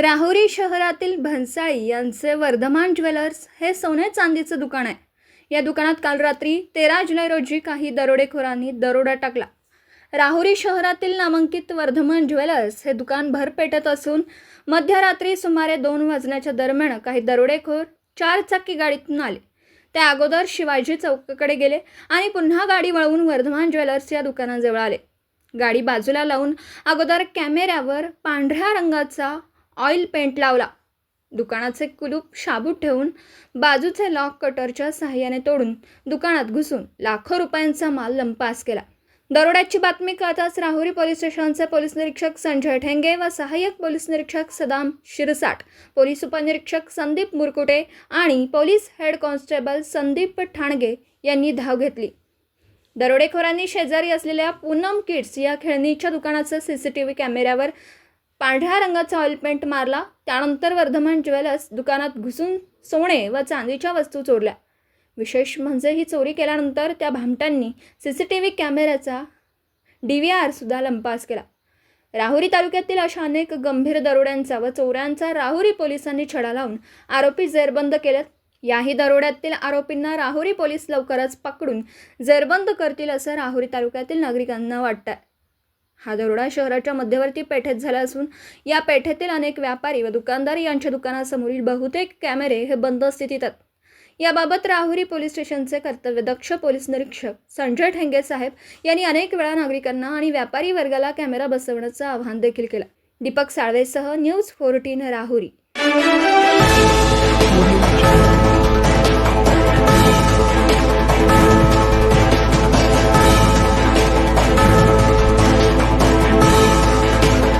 राहुरी शहरातील भन्साळी यांचे वर्धमान ज्वेलर्स हे सोने चांदीचं दुकान आहे. या दुकानात काल रात्री तेरा जुलै रोजी काही दरोडेखोरांनी दरोडा टाकला. राहुरी शहरातील नामांकित वर्धमान ज्वेलर्स हे दुकान भरपेटत असून मध्यरात्री सुमारे दोन वाजण्याच्या दरम्यान काही दरोडेखोर चार चाकी गाडीतून आले. त्या अगोदर शिवाजी चौकाकडे गेले आणि पुन्हा गाडी वळवून वर्धमान ज्वेलर्स या दुकानाजवळ आले. गाडी बाजूला लावून अगोदर कॅमेऱ्यावर पांढऱ्या रंगाचा ऑइल पेंट लावला. दुकानाचे कुलूप शाबूत ठेवून बाजूचे लॉक कटरच्या सहाय्याने तोडून दुकानात घुसून लाखो रुपयांचा माल लंपास केला. दरोड्याची बातमी कळताच राहुरी पोलीस स्टेशनचे पोलीस निरीक्षक संजय ठेंगे व सहाय्यक पोलीस निरीक्षक सदाम शिरसाट पोलीस उपनिरीक्षक संदीप मुरकुटे आणि police head constable Sandeep Thange यांनी धाव घेतली. दरोडेखोरांनी शेजारी असलेल्या पूनम किड्स या खेळणीच्या दुकानाचं सी सी टी व्ही कॅमेऱ्यावर पांढऱ्या रंगाचा ऑइलपेंट मारला. त्यानंतर वर्धमान ज्वेलर्स दुकानात घुसून सोने व चांदीच्या वस्तू चोरल्या. विशेष म्हणजे ही चोरी केल्यानंतर त्या भामट्यांनी सी सी टी व्ही कॅमेऱ्याचा डी व्ही आरसुद्धा लंपास केला. राहुरी तालुक्यातील अशा अनेक गंभीर दरोड्यांचा व चोऱ्यांचा राहुरी पोलिसांनी छडा लावून आरोपी जेरबंद केल्यात याही दरोड्यातील आरोपींना राहुरी पोलीस लवकरच पकडून जेरबंद करतील असं राहुरी तालुक्यातील नागरिकांना वाटतं हा दरोडा शहराच्या मध्यवर्ती पेठेत झाला असून या पेठेतील अनेक व्यापारी व दुकानदार यांच्या दुकानासमोरील बहुतेक कॅमेरे हे बंद स्थितीत आहेत. याबाबत राहुरी पोलीस स्टेशनचे कर्तव्यदक्ष पोलीस निरीक्षक संजय ठेंगे साहेब यांनी अनेक वेळा नागरिकांना आणि व्यापारी वर्गाला कॅमेरा बसवण्याचं आवाहन देखील केलं. दीपक साळवेसह न्यूज फोर्टीन राहुरी.